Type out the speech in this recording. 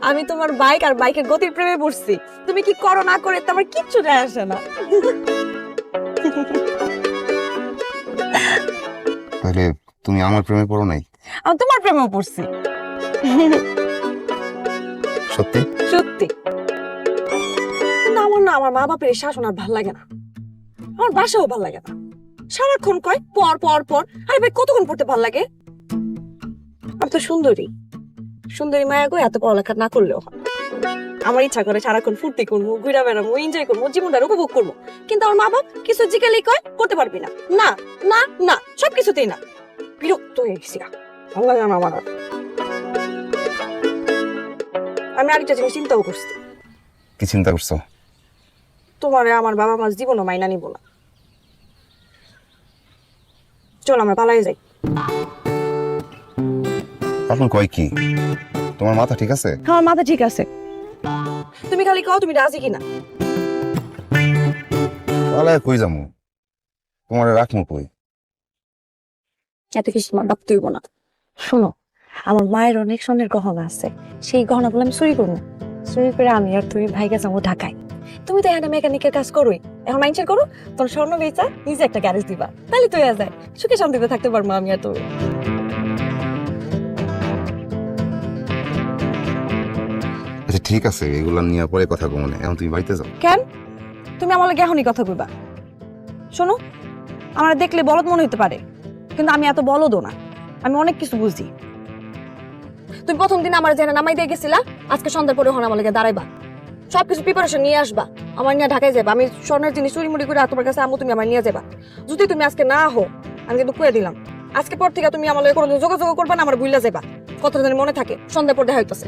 আমি তোমার বাইক আর বাইকের গতির প্রেমে পড়ছি। তুমি কি করো না করে তোমার কিচ্ছু যায় আসে না। তাহলে তুমি আমার প্রেমে পড়ো নাই? আমি তোমার প্রেমেও পড়ছি। সত্যি? সত্যি। কিন্তু আমার না আমার মা বাপের এই শাসন আর ভালো লাগে না। আমার বাসাও ভালো লাগে না। সারাক্ষণ কয় পর পর পর। আরে ভাই কতক্ষণ পড়তে ভালো লাগে? আমি তো সুন্দরী। সুন্দরী মায়া গো এত পড়ালেখা না করলেও হয়। আমার ইচ্ছা করে সারাক্ষণ ফুর্তি করব ঘুরা বেড়াবো এনজয় করব জীবনটা উপভোগ করব। কিন্তু আমার মা বাপ কিছু জিজ্ঞালেই কয় করতে পারবি না। না না না সব কিছুতেই না। বিরক্ত হয়ে গেছি গা। লাগে না আমার আমি আরেকটা জিনিস চিন্তাও করছি। কি চিন্তা করছ? তোমারে আমার বাবা মার জীবনও মাইনা নিব না। চল আমরা পালাই যাই। এখন কয় কি? তোমার মাথা ঠিক আছে? আমার মাথা ঠিক আছে। তুমি খালি কও তুমি রাজি কিনা? তাহলে কই যাব তোমার রাখব কই? এত কিছু আমার ভাবতে হইব না। শোনো আমার মায়ের অনেক স্বর্ণের গহনা আছে। সেই গহনাগুলো আমি চুরি করব। চুরি করে আমি আর তুমি ভাইকে যাব ঢাকায়। তুমি তো এখানে মেকানিকের কাজ করোই। এখন মাইনসের করো তোর স্বর্ণ বেচা নিজে একটা গ্যারেজ দিবা। তাহলে তুই যায়। সুখে শান্তিতে থাকতে পারব আমি আর তুমি। আচ্ছা ঠিক আছে, এগুলো নিয়ে পরে কথা কমনে এখন তুমি বাড়িতে যাও। কেন? তুমি আমার লাগে এখনই কথা কইবা। শোনো, আমার দেখলে বলদ মনে হতে পারে, কিন্তু আমি এত বলদও না। আমি অনেক কিছু বুঝি। তুমি প্রথম দিন আমার জেনে নামাই দিয়ে গেছিলা, আজকে সন্ধ্যার পরে হন আমার লাগে দাঁড়াইবা। সবকিছু প্রিপারেশন নিয়ে আসবা, আমার নিয়ে ঢাকায় যাবা আমি স্বর্ণের জিনিস চুরি মুড়ি করে তোমার কাছে আমু তুমি আমার নিয়ে যাবা যদি তুমি আজকে না হো আমি কিন্তু কুয়ে দিলাম। আজকে পর থেকে তুমি আমার লগে কোনো যোগাযোগ করবা না, আমার বুইলা যাবা কথা জানি মনে থাকে, সন্ধ্যার পর দেখা হইতেছে।